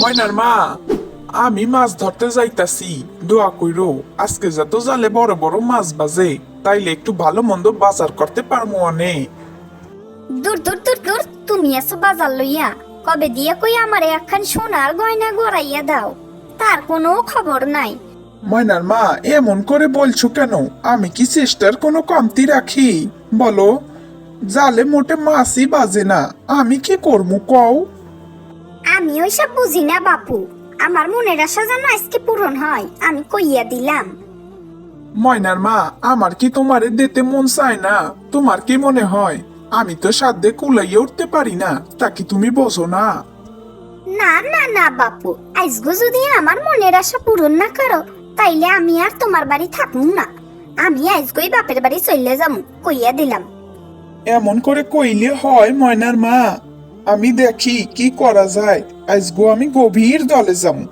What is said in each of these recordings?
ময়নার মা আমি মাছ ধরতে যাইতাছি দোয়া কইরো আজকে যত জালে বড় বড় মাছ বাজে তাইলে একটু ভালো মন্দ বাজার করতে পারব অনেক দূর দূর দূর দূর তুমি এসো বাজার লইয়া কবে দিয়ে কই আমারে একখান সোনার গয়না গড়াইয়া দাও তার কোনো খবর নাই ময়নার মা এমন করে বলছো কেন? আমি কি চেষ্টার কোনো কমতি রাখি? বলো। জালে মোটে মাছই বাজে না। আমি কি করব কও? আমি ওইসব বুঝি না বাপু। আমার মনের আশা যেন আজকে পূরণ হয় আমি কইয়া দিলাম। ময়নার মা আমার কি তোমারে দিতে মন চায় না? তোমার কি মনে হয়? আমি তো সাধ্যে কুলাইয়ে উঠতে পারি না তা কি তুমি বোঝো না? না না না বাপু। আজগো যদি আমার মনের আশা পূরণ না করো তাইলে আমি আর তোমার বাড়ি থাকুন না। আমি আজগোই বাপের বাড়ি চলে যাম, কইয়া দিলাম। এমন করে কইলে হয়, ময়নার মা। আমি দেখি কি করা যায়। আজগো আমি গভীর দলে যাম।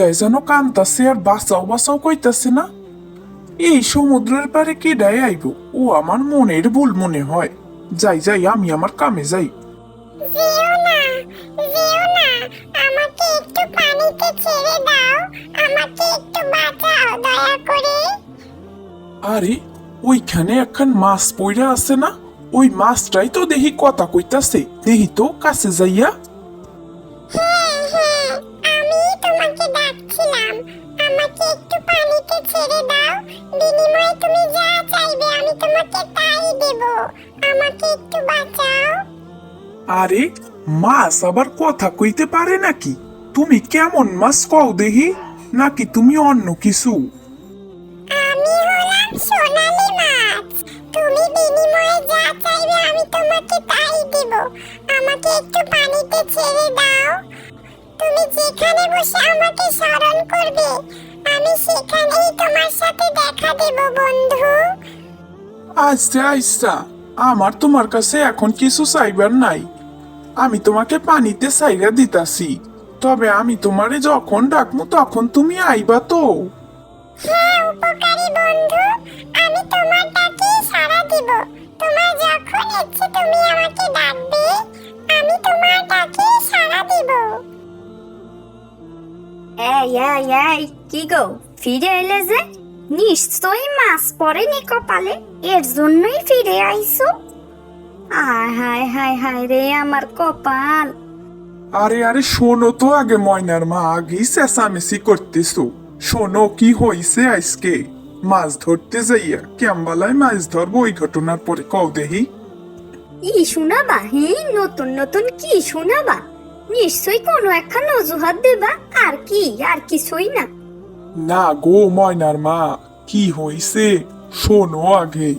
ডায় যেন কান্তাছে আর বাঁচাও বাঁচাও কইতাছে না? এই সমুদ্রের পারে কে ডায় আইব? ও আমার মনের ভুল মনে হয়। যাই যাই আমি আমার কামে যাই। যেও না যেও না আমাকে একটু পানিতে ছেড়ে দাও আমাকে একটু বাঁচাও দয়া করে। আরে ওইখানে একখান মাছ পইরা আছে না? ওই মাছটাই তো দেখি কথা কইতাছে দেখি তো কাছে যাইয়া। হ্যাঁ হ্যাঁ আমি তোমাকে ডাকছিলাম আমাকে একটু পানিতে ছেড়ে দাও। বিনিময়ে তুমি যা চাইবে আমি তোমাকে তাই দেব। আমাকে একটু বাঁচাও। আরে মাছ আবার কথা কইতে পারে নাকি? তুমি কেমন মাছ কও দেখি নাকি তুমি অন্য কিছু? আমি হলাম সোনালি মাছ। তুমি বিনিময়ে যা চাইবে আমি তোমাকে তাই দেব। আমাকে একটু পানিতে ছেড়ে দাও। তুমি যেখানে বসে আমাকে স্মরণ করবে আমি সেখানেই তোমার সাথে দেখা দেব বন্ধু। আচ্ছা আচ্ছা আমার তোমার কাছে এখন কিছু চাইবার নাই। আমি তোমাকে পানিতে চাইরা দিতাছি তবে আমি তোমারে যখন ডাকমু তখন তুমি আইবা তো। হ্যাঁ উপকারী বন্ধু আমি তোমার ডাকে সাড়া দিব। তোমার যখন ইচ্ছে তুমি আমাকে ডাকবে আমি তোমার ডাকে সাড়া দিব। এই এই এই কি গো? ফিরে এলে যে? নিশ্চয়ই মাছ পড়েনি কপালে এর জন্যই ফিরে আইছো? আয় হায় হায় হায় রে আমার কপাল। আরে আরে শোনো তো আগে ময়নার মা আগেই চেঁচামেচি করতেছো। শোনো কি হইছে আজকে? মাছ ধরতে যাইয়া কেমবালায় মাছ ধরবো ওই ঘটনার পরে কও দেহি। ই শোনাবা হ্যাঁ নতুন নতুন কি শোনাবা? নিশ্চয়ই কোনো একখান অজুহাত দেবা, আর কি, আর কিছুই না। না গো, ময়নার মা, কি হইছে? শোনো আগে।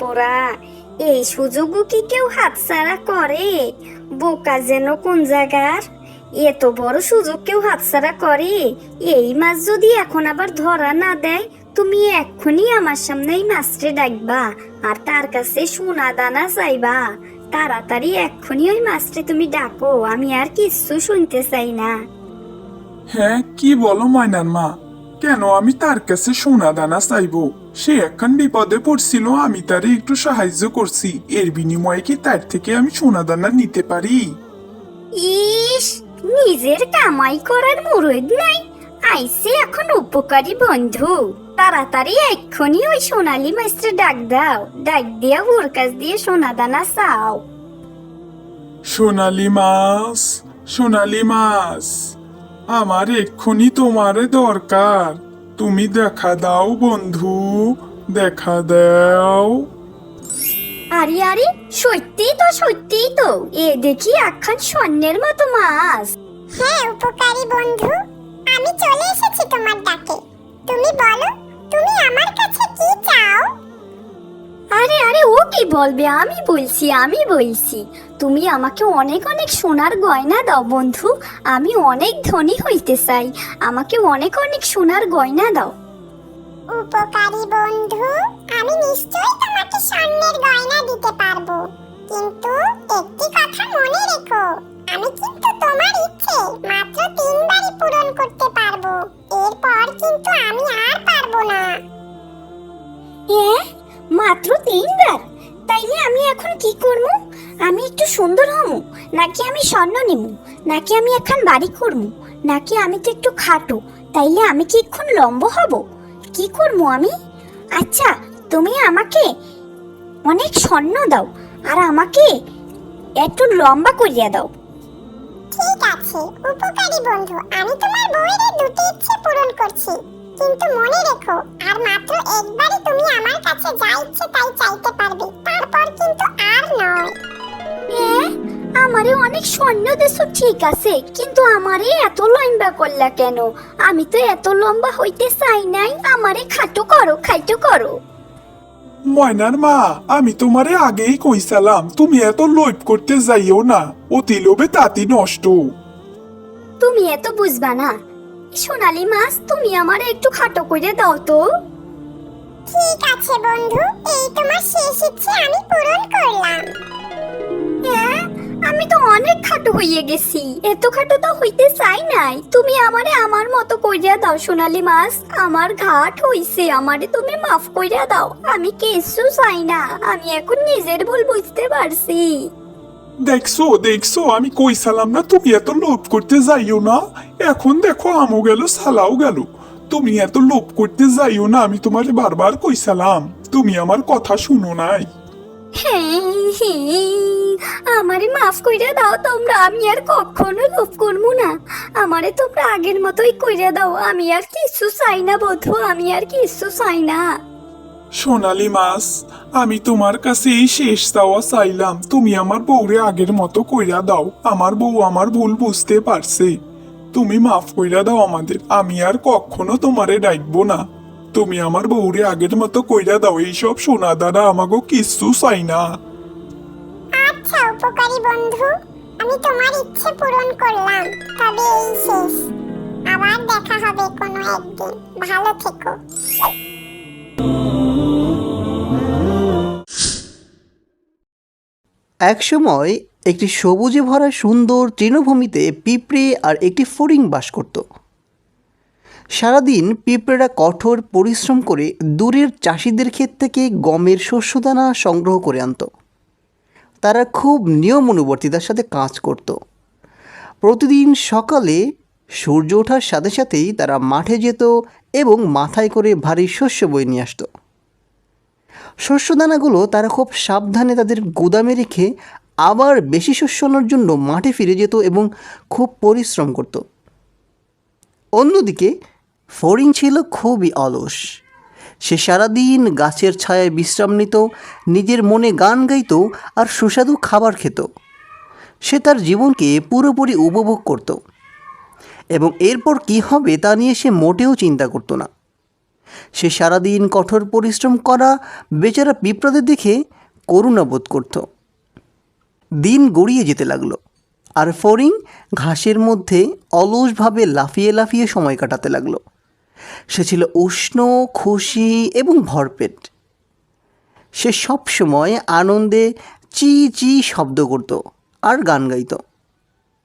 পোড়া এই সুযোগও কি কেউ হাতছাড়া করে? বোকা যেন কোন জায়গার? এত বড় সুযোগ কেউ হাতছাড়া করে? এই মাছ যদি এখন আবার ধরা না দেয়, তুমি এক্ষুনি আমার সামনে এই মাছরে ডাকবা আর তার কাছে সোনা দানা চাইবা। তাড়াতাড়ি এক্ষুনি ওই মাছরে তুমি ডাকো, আমি আর কিচ্ছু শুনতে চাই না। হ্যাঁ কি বলো ময়নার মা? কেন আমি তার কাছে সোনা দানা চাইব? সে একখান বিপদে পড়ছিল আমি তারে একটু সাহায্য করছি। এর বিনিময়ে কি তার থেকে আমি সোনা দানা নিতে পারি? ইস নিজের কামাই করার মুরদ নাই। আইসে এখন উপকারী বন্ধু। তাড়াতাড়ি এক্ষুনি ওই সোনালি মাস্টার ডাক দাও। ডাক দিয়া ওর কাছ দিয়ে সোনা দানা চাও। সোনালি মাছ সোনালি মাছ আমার এক্ষুনি তোমারে দরকার। তুমি দেখা দাও বন্ধু। দেখা দাও। আরে আরে সত্যিই তো সত্যিই তো। এ দেখি একখান স্বর্ণের মতো মাছ। হ্যাঁ উপকারী বন্ধু। আমি চলে এসেছি তোমার ডাকে। তুমি বলো তুমি আমার কাছে কি চাও? আরে আরে, ও কি বলবে? আমি বলছি আমি বলছি। তুমি আমাকে অনেক অনেক সোনার গয়না দাও বন্ধু। আমি অনেক ধনী হইতে চাই। আমাকে অনেক অনেক সোনার গয়না দাও। উপকারী বন্ধু, আমি নিশ্চয়ই তোমাকে স্বর্ণের নাকি আমি এখন বাড়ি করব নাকি আমি তো একটু খাটো তাইলে আমি কি এখন লম্ব হব? কি করব আমি? আচ্ছা তুমি আমাকে অনেক স্বর্ণ দাও আর আমাকে একটু লম্বা করিয়া দাও। ঠিক আছে উপকারী বন্ধু আমি তোমার বউয়ের দুটি ইচ্ছে পূরণ করছি। কিন্তু মনে রেখো আর মাত্র একবারই তুমি আমার কাছে যা ইচ্ছে তাই চাইতে পারবে তারপর কিন্তু আর নয়। হ্যাঁ? আমারে অনেক স্বর্ণ দেশ ঠিক আছে কিন্তু আমারে এত লম্বা করলা কেন? আমি তো এত লম্বা হইতে চাই নাই আমারে খাটো করো খাইটো করো। ময়নার মা আমি তোমারে আগেই কইসালাম তুমি এত লোভ করতে যাইও না অতি লোভে তাতি নষ্ট। তুমি এত বুঝবা না। সোনালি মাছ তুমি আমারে একটু খাটো করে দাও তো। ঠিক আছে বন্ধু এই তোমার শেষ ইচ্ছে আমি পূরণ করলাম। হ্যাঁ আমি তো অনেক খাটো হইয়ে গেছি। এত খাটো তো হইতে চাই নাই। তুমি আমারে আমার মতো কইরা দাও, সোনালি মাছ। আমার ঘাট হইছে, আমারে তুমি মাফ কইরা দাও। আমি কিছু চাই না, আমি এখন নিজের ভুল বুঝতে পারছি। দেখছ দেখছ, আমি কইসালাম না, তুমি এত লোভ করতে যাইও না। এখন দেখো, আমও গেল, সালাও গেল। তুমি এত লোভ করতে যাইও না, আমি তোমারে বারবার কইসালাম তুমি আমার কথা শুনো নাই। আমারে মাফ কইরা দাও তোমরা, আমি আর কখনো লোভ করব না। আমারে তোমরা আগের মতোই কইরা দাও, আমি আর কিছু চাই না বধু, আমি আর কিছু চাই না। সোনালি মাস, আমি তোমার কাছে এই শেষ চাওয়া চাইলাম, তুমি আমার বউরে আগের মতো কইরা দাও, আমার বউ আমার ভুল বুঝতে পারছে। তুমি মাফ কইরা দাও আমাদের, আমি আর কখনো তোমারে ডাকবো না। তুমি আমার বউরে আগের মতো কইরা দাও এইসব সোনা দানা আমাকে কিচ্ছু চাই না। আচ্ছা উপকারী বন্ধু আমি তোমার ইচ্ছে পূরণ করলাম তবে এই শেষ। আবার দেখা হবে কোনো একদিন। ভালো থেকো। একসময় একটি সবুজে ভরা সুন্দর তৃণভূমিতে পিঁপড়ে আর একটি ফড়িং বাস করত। সারাদিন পিঁপড়েরা কঠোর পরিশ্রম করে দূরের চাষিদের ক্ষেত থেকে গমের শস্যদানা সংগ্রহ করে আনত। তারা খুব নিয়ম অনুবর্তিতার সাথে কাজ করত। প্রতিদিন সকালে সূর্য ওঠার সাথে সাথেই তারা মাঠে যেত এবং মাথায় করে ভারী শস্য বয়ে নিয়ে আসতো। শস্যদানাগুলো তারা খুব সাবধানে তাদের গুদামে রেখে আবার বেশি শস্য আনার জন্য মাঠে ফিরে যেত এবং খুব পরিশ্রম করত। অন্যদিকে ফড়িং ছিল খুবই অলস। সে সারাদিন গাছের ছায়ায় বিশ্রাম নিত, নিজের মনে গান গাইত আর সুস্বাদু খাবার খেত। সে তার জীবনকে পুরোপুরি উপভোগ করত। এবং এরপর কী হবে তা নিয়ে সে মোটেও চিন্তা করতো না। সে সারাদিন কঠোর পরিশ্রম করা, বেচারা পিঁপড়াদের দেখে করুণা বোধ করত। দিন গড়িয়ে যেতে লাগল, আর ফরিং ঘাসের মধ্যে অলসভাবে লাফিয়ে লাফিয়ে সময় কাটাতে লাগল। সে ছিল উষ্ণ, খুশি এবং ভরপেট। সে সব সময় আনন্দে চি চি শব্দ করত আর গান গাইত।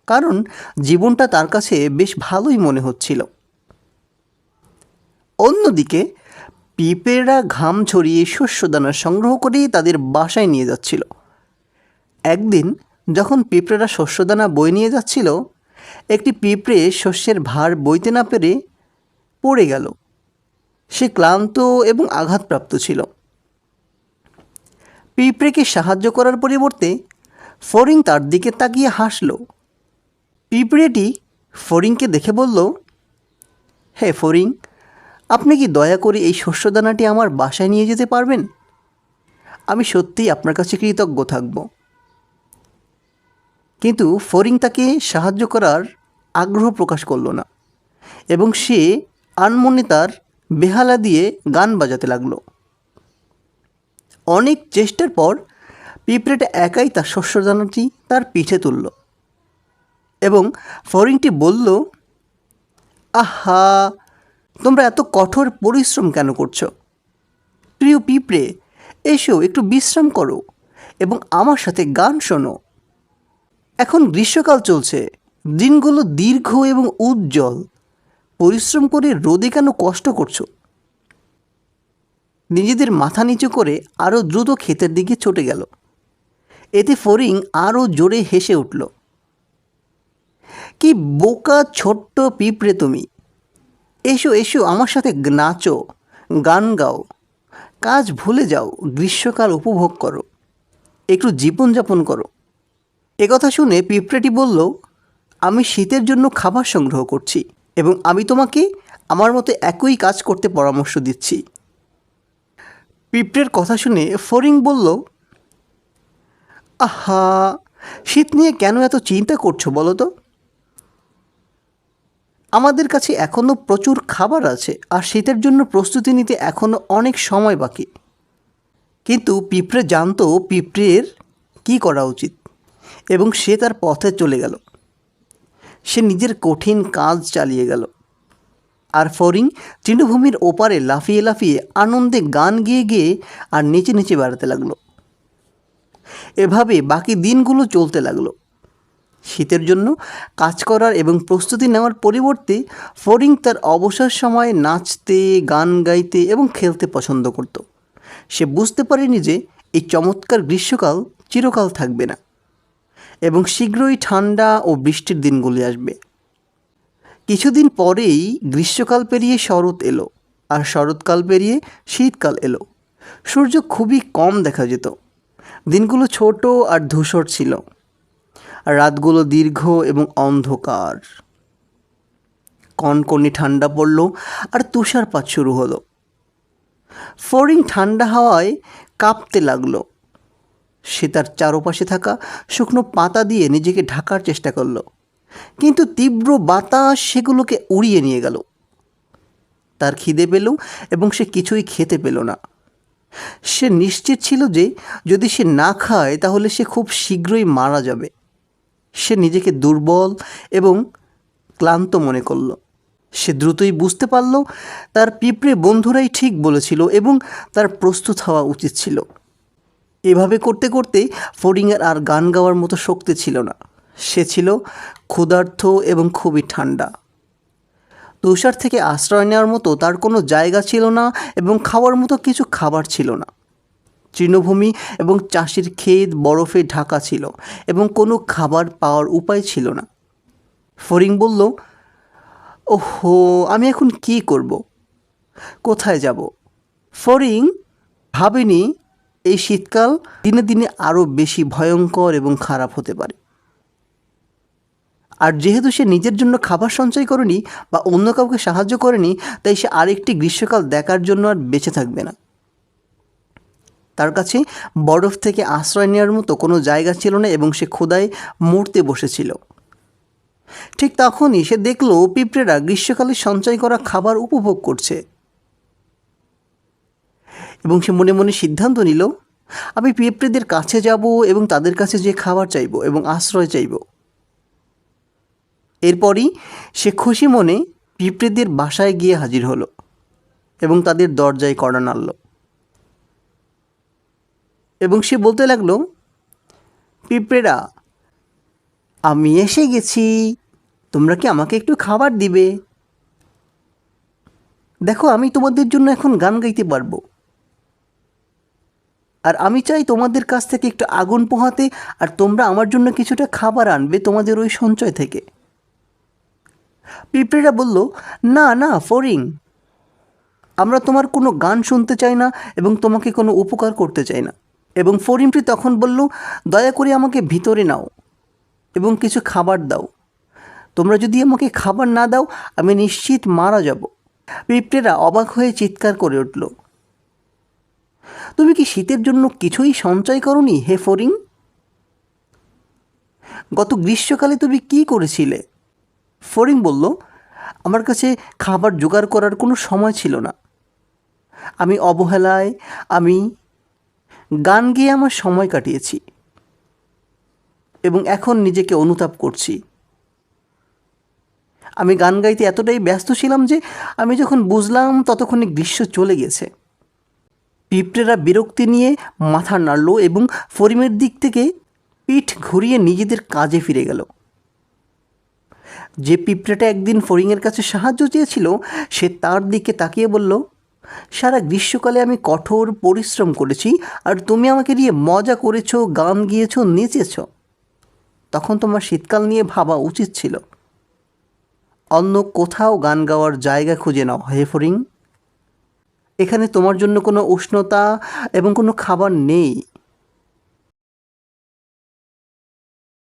কারণ জীবনটা তার কাছে বেশ ভালোই মনে হচ্ছিল। অন্যদিকে পিঁপড়েরা ঘাম ছড়িয়ে শস্যদানা সংগ্রহ করে তাদের বাসায় নিয়ে যাচ্ছিল। একদিন যখন পিঁপড়েরা শস্যদানা বয়ে নিয়ে যাচ্ছিল, একটি পিঁপড়ে শস্যের ভার বইতে না পেরে পড়ে গেল। সে ক্লান্ত এবং আঘাতপ্রাপ্ত ছিল। পিঁপড়েকে সাহায্য করার পরিবর্তে ফরিং তার দিকে তাকিয়ে হাসল। পিঁপড়েটি ফরিংকে দেখে বলল, হে ফরিং আপনি কি দয়া করে এই শস্যদানাটি আমার বাসায় নিয়ে যেতে পারবেন? আমি সত্যিই আপনার কাছে কৃতজ্ঞ থাকব কিন্তু ফরিং তাকে সাহায্য করার আগ্রহ প্রকাশ করল না এবং সে আনমনে তার বেহালা দিয়ে গান বাজাতে লাগল। অনেক চেষ্টার পর পিঁপড়েটা একাই তার শস্যদানাটি তার পিঠে তুলল এবং ফরিংটি বলল, আহা, তোমরা এত কঠোর পরিশ্রম কেন করছ? প্রিয় পিঁপড়ে, এসো, একটু বিশ্রাম করো এবং আমার সাথে গান শোনো। এখন গ্রীষ্মকাল চলছে, দিনগুলো দীর্ঘ এবং উজ্জ্বল। পরিশ্রম করে রোদে কেন কষ্ট করছ? নিজেদের মাথা নিচু করে আরও দ্রুত ক্ষেতের দিকে ছুটে গেল। এতে ফরিং আরও জোরে হেসে উঠল। কি বোকা ছোট্ট পিঁপড়ে তুমি! এসো এসো, আমার সাথে নাচো, গান গাও। কাজ ভুলে যাও, গ্রীষ্মকাল উপভোগ করো। একটু জীবনযাপন করো। একথা শুনে পিঁপড়েটি বলল, আমি শীতের জন্য খাবার সংগ্রহ করছি। এবং আমি তোমাকে আমার মতো একই কাজ করতে পরামর্শ দিচ্ছি। পিঁপড়ের কথা শুনে ফরিং বলল, আহা, শীত নিয়ে কেন এত চিন্তা করছ বলো তো? আমাদের কাছে এখনও প্রচুর খাবার আছে আর শীতের জন্য প্রস্তুতি নিতে এখনও অনেক সময় বাকি। কিন্তু পিঁপড়ে জানতো পিঁপড়ের কী করা উচিত এবং সে তার পথে চলে গেল। সে নিজের কঠিন কাজ চালিয়ে গেল। আর ফরিং তৃণভূমির ওপারে লাফিয়ে লাফিয়ে আনন্দে গান গেয়ে গিয়ে আর নেচে নেচে বেড়াতে লাগল। এভাবে বাকি দিনগুলো চলতে লাগল। শীতের জন্য কাজ করার এবং প্রস্তুতি নেওয়ার পরিবর্তে ফরিং তার অবসর সময়ে নাচতে, গান গাইতে এবং খেলতে পছন্দ করত। সে বুঝতে পারেনি যে এই চমৎকার গ্রীষ্মকাল চিরকাল থাকবে না। এবং শীঘ্রই ঠান্ডা ও বৃষ্টির দিনগুলি আসবে। কিছুদিন পরেই গ্রীষ্মকাল পেরিয়ে শরৎ এলো, আর শরৎকাল পেরিয়ে শীতকাল এলো। সূর্য খুবই কম দেখা যেত। দিনগুলো ছোট আর ধূসর ছিল। আর রাতগুলো দীর্ঘ এবং অন্ধকার। কনকনে ঠান্ডা পড়ল আর তুষারপাত শুরু হলো। ফরিং ঠান্ডা হাওয়ায় কাঁপতে লাগল। সে তার চারপাশে থাকা শুকনো পাতা দিয়ে নিজেকে ঢাকার চেষ্টা করল। কিন্তু তীব্র বাতাস সেগুলোকে উড়িয়ে নিয়ে গেল। তার খিদে পেল এবং সে কিছুই খেতে পেল না। সে নিশ্চিত ছিল যে যদি সে না খায়, তাহলে সে খুব শীঘ্রই মারা যাবে। সে নিজেকে দুর্বল এবং ক্লান্ত মনে করল। সে দ্রুতই বুঝতে পারল, তার পিঁপড়ে বন্ধুরাই ঠিক বলেছিল এবং তার প্রস্তুত হওয়া উচিত ছিল। এভাবে করতে করতেই ফরিংয়ের আর গান গাওয়ার মতো শক্তি ছিল না। সে ছিল ক্ষুধার্থ এবং খুবই ঠান্ডা। তুষার থেকে আশ্রয় নেওয়ার মতো তার কোনো জায়গা ছিল না এবং খাওয়ার মতো কিছু খাবার ছিল না। তৃণভূমি এবং চাষির ক্ষেত, বরফে ঢাকা ছিল এবং কোনো খাবার পাওয়ার উপায় ছিল না। ফরিং বলল, ওহো, আমি এখন কি করব? কোথায় যাব? ফরিং ভাবেনি এই শীতকাল দিনে দিনে আরও বেশি ভয়ঙ্কর এবং খারাপ হতে পারে। আর যেহেতু সে নিজের জন্য খাবার সঞ্চয় করেনি বা অন্য কাউকে সাহায্য করেনি, তাই সে আরেকটি গ্রীষ্মকাল দেখার জন্য আর বেঁচে থাকবে না। তার কাছে বরফ থেকে আশ্রয় নেওয়ার মতো কোনো জায়গা ছিল না এবং সে খোদায় মরতে বসেছিল। ঠিক তখনই সে দেখল পিঁপড়েরা গ্রীষ্মকালে সঞ্চয় করা খাবার উপভোগ করছে। এবং সে মনে মনে সিদ্ধান্ত নিল, আমি পিঁপড়েদের কাছে যাব এবং তাদের কাছে যে খাবার চাইব এবং আশ্রয় চাইব। এরপরই সে খুশি মনে পিঁপড়েদের বাসায় গিয়ে হাজির হলো এবং তাদের দরজায় কড়া নাড়ল। এবং সে বলতে লাগল, পিঁপড়েরা, আমি এসে গেছি। তোমরা কি আমাকে একটু খাবার দিবে? দেখো, আমি তোমাদের জন্য এখন গান গাইতে পারব। আর আমি চাই তোমাদের কাছ থেকে একটু আগুন পোহাতে আর তোমরা আমার জন্য কিছুটা খাবার আনবে তোমাদের ওই সঞ্চয় থেকে। পিঁপড়েরা বলল, না না ফরিং আমরা তোমার কোনো গান শুনতে চাই না এবং তোমাকে কোনো উপকার করতে চাই না। এবং ফরিংটি তখন বলল, দয়া করে আমাকে ভিতরে নাও এবং কিছু খাবার দাও। তোমরা যদি আমাকে খাবার না দাও, আমি নিশ্চিত মারা যাব। পিঁপড়েরা অবাক হয়ে চিৎকার করে উঠল। তুমি কি শীতের জন্য কিছুই সঞ্চয় করনি, হে ফরিং গত গ্রীষ্মকালে তুমি কি করেছিলে? ফরিং বলল, আমার কাছে খাবার জোগাড় করার কোনো সময় ছিল না। আমি অবহেলায়, আমি গান গেয়ে আমার সময় কাটিয়েছি এবং এখন নিজেকে অনুতাপ করছি। আমি গান গাইতে এতটাই ব্যস্ত ছিলাম যে আমি যখন বুঝলাম ততক্ষণে গ্রীষ্ম চলে গেছে। পিঁপড়েরা বিরক্তি নিয়ে মাথা নাড়ল এবং ফরিমের দিক থেকে পিঠ ঘুরিয়ে নিজেদের কাজে ফিরে গেল। যে পিঁপড়েটা একদিন ফরিংয়ের কাছে সাহায্য চেয়েছিল, সে তার দিকে তাকিয়ে বলল, সারা গ্রীষ্মকালে আমি কঠোর পরিশ্রম করেছি আর তুমি আমাকে নিয়ে মজা করেছ, গান গিয়েছো, নেচেছ। তখন তোমার শীতকাল নিয়ে ভাবা উচিত ছিল। অন্য কোথাও গান গাওয়ার জায়গা খুঁজে নাও, হে ফরিং এখানে তোমার জন্য কোনো উষ্ণতা এবং কোনো খাবার নেই।